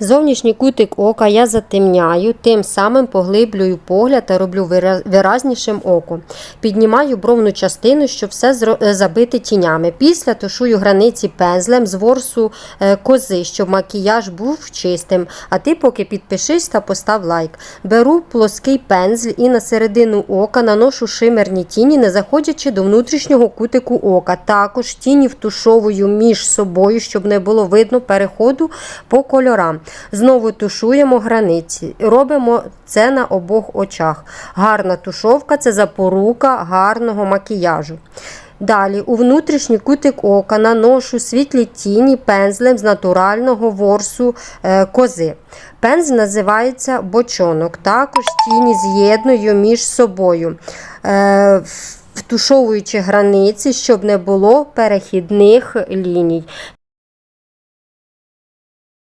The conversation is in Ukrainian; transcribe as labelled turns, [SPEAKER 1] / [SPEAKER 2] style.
[SPEAKER 1] Зовнішній кутик ока я затемняю, тим самим поглиблюю погляд та роблю виразнішим око. Піднімаю бровну частину, щоб все е, забити тінями. Після тушую границі пензлем з ворсу е, кози, щоб макіяж був чистим. А ти поки підпишись та постав лайк. Беру плоский пензль і на середину ока наношу шимерні тіні, не заходячи до внутрішнього кутику ока. Також тіні втушовую між собою, щоб не було видно переходу по кольорам. Знову тушуємо границі. Робимо це на обох очах. Гарна тушовка це запорука гарного макіяжу. Далі у внутрішній кутик ока наношу світлі тіні пензлем з натурального ворсу е, кози. Пензль називається бочонок. Також тіні з'єдную між собою. Е, Втушовуючи границі, щоб не було перехідних ліній.